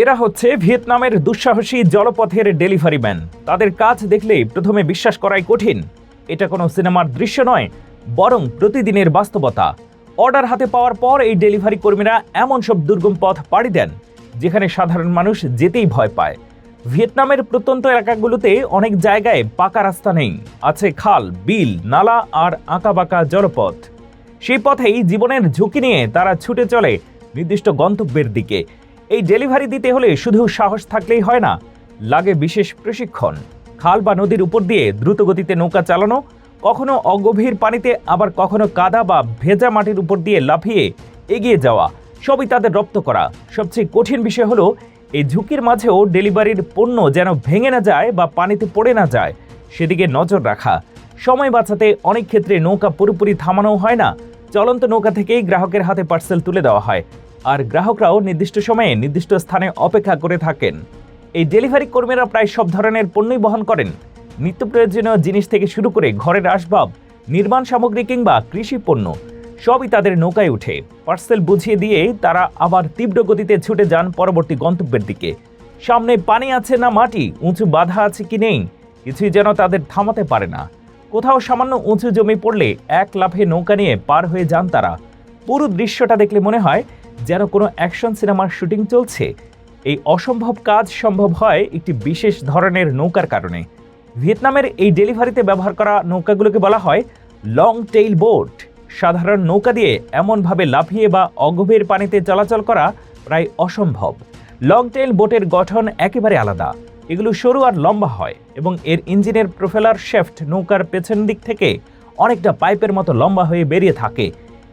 এরা হচ্ছে ভিয়েতনামের দুঃসাহসী জলপথের ডেলিভারি ম্যান। তাদের কাজ দেখলে প্রথমে বিশ্বাস করাই কঠিন। এটা কোনো সিনেমার দৃশ্য নয়, বরং প্রতিদিনের বাস্তবতা। অর্ডার হাতে পাওয়ার পর এই ডেলিভারি কর্মীরা এমন সব দুর্গম পথ পাড়ি দেন, যেখানে সাধারণ মানুষ যেতেই ভয় পায়। ভিয়েতনামের প্রত্যন্ত এলাকাগুলোতে অনেক জায়গায় পাকা রাস্তা নেই, আছে খাল, বিল, নালা আর আঁকাবাঁকা জলপথ। সেই পথেই জীবনের ঝুঁকি নিয়ে তারা ছুটে চলে নির্দিষ্ট গন্তব্যের দিকে। এই ডেলিভারি দিতে হলে শুধু সাহস থাকলেই হয় না, লাগে বিশেষ প্রশিক্ষণ। খাল বা নদীর উপর দিয়ে দ্রুত গতিতে নৌকা চালানো, কখনো অগভীর পানিতে, আবার কখনো কাদা বা ভেজা মাটির উপর দিয়ে লাফিয়ে এগিয়ে যাওয়া, সবই তাদের রপ্ত করা। সবচেয়ে কঠিন বিষয় হলো, এই ঝুঁকির মাঝেও ডেলিভারির পণ্য যেন ভেঙে না যায় বা পানিতে পড়ে না যায়, সেদিকে নজর রাখা। সময় বাঁচাতে অনেক ক্ষেত্রে নৌকা পুরোপুরি থামানো হয় না, চলন্ত নৌকা থেকেই গ্রাহকের হাতে পার্সেল তুলে দেওয়া হয়। আর গ্রাহকরাও নির্দিষ্ট সময়ে নির্দিষ্ট স্থানে অপেক্ষা করে থাকেন। এই ডেলিভারি কর্মীরা প্রায় সব ধরনের পণ্যই বহন করেন। নিত্য প্রয়োজনীয় জিনিস থেকে শুরু করে ঘরের আসবাব, নির্মাণ সামগ্রী কিংবা কৃষি পণ্য, সবই তাদের নৌকায় উঠে। পার্সেল বুঝিয়ে দিয়ে তারা আবার তীব্র গতিতে ছুটে যান পরবর্তী গন্তব্যের দিকে। সামনে পানি আছে না মাটি, উঁচু বাধা আছে কি নেই, কিছুই যেন তাদের থামাতে পারে না। কোথাও সামান্য উঁচু জমি পড়লে এক লাফে নৌকা নিয়ে পার হয়ে যান তারা। পুরো দৃশ্যটা দেখলে মনে হয় যেন কোনো অ্যাকশন সিনেমার শুটিং চলছে। এই অসম্ভব কাজ সম্ভব হয় একটি বিশেষ ধরনের নৌকার কারণে। ভিয়েতনামের এই ডেলিভারিতে ব্যবহার করা নৌকাগুলোকে বলা হয় লং টেইল বোট সাধারণ নৌকা দিয়ে এমনভাবে লাফিয়ে বা অগভীর পানিতে চলাচল করা প্রায় অসম্ভব। লং টেইল বোটের গঠন একেবারে আলাদা। এগুলো সরু আর লম্বা হয় এবং এর ইঞ্জিনের প্রোফেলার শেফট নৌকার পেছন দিক থেকে অনেকটা পাইপের মতো লম্বা হয়ে বেরিয়ে থাকে।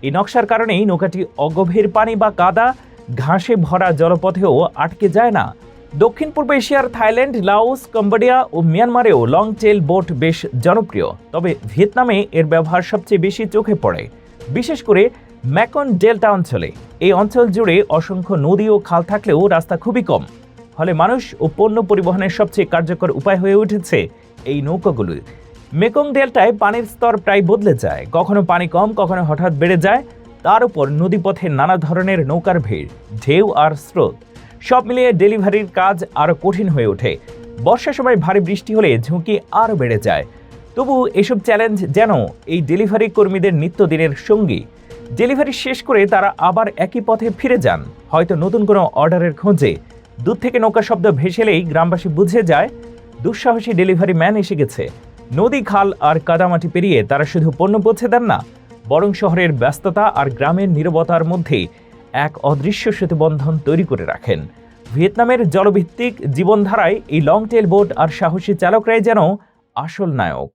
এই নকশার কারণেই নৌকাটি অগভীর পানি বা কাদা, ঘাসে ভরা জলপথেও আটকে যায় না। দক্ষিণ পূর্ব এশিয়ার থাইল্যান্ড, লাওস, কম্বোডিয়া ও মিয়ানমারেও লং টেল বোট বেশ জনপ্রিয়। তবে ভিয়েতনামে এর ব্যবহার সবচেয়ে বেশি চোখে পড়ে। বিশেষ করে ম্যাকন ডেল্টা অঞ্চলে। এই অঞ্চল জুড়ে অসংখ্য নদী ও খাল থাকলেও রাস্তা খুবই কম। ফলে মানুষ ও পণ্য পরিবহনের সবচেয়ে কার্যকর উপায় হয়ে উঠেছে এই নৌকাগুলো মেকং ডেল্টায় পানির স্তর প্রায় বদলে যায়। কখনো পানি কম, কখনো হঠাৎ বেড়ে যায়। তার উপর নদীপথে নানা ধরনের নৌকার ভিড়, ঢেউ আর স্রোত। সব মিলিয়ে ডেলিভারির কাজ আরও কঠিন হয়ে ওঠে। বর্ষার সময় ভারী বৃষ্টি হলে ঝুঁকি আরও বেড়ে যায়। তবু এসব চ্যালেঞ্জ যেন এই ডেলিভারি কর্মীদের নিত্যদিনের সঙ্গী। ডেলিভারি শেষ করে তারা আবার একই পথে ফিরে যান। হয়তো নতুন কোনো অর্ডারের খোঁজে। দূর থেকে নৌকা শব্দ ভেসেলেই গ্রামবাসী বুঝে যায়, দুঃসাহসী ডেলিভারি ম্যান এসে গেছে। নদী, খাল আর কাদামাটি পেরিয়ে তারা শুধু পণ্য পৌঁছে দেন না, বরং শহরের ব্যস্ততা আর গ্রামের নিরবতার মধ্যে এক অদৃশ্য সেতুবন্ধন তৈরি করে রাখেন। ভিয়েতনামের জলভিত্তিক জীবনধারায় এই লং টেল বোট আর সাহসী চালকরাই যেন আসল নায়ক।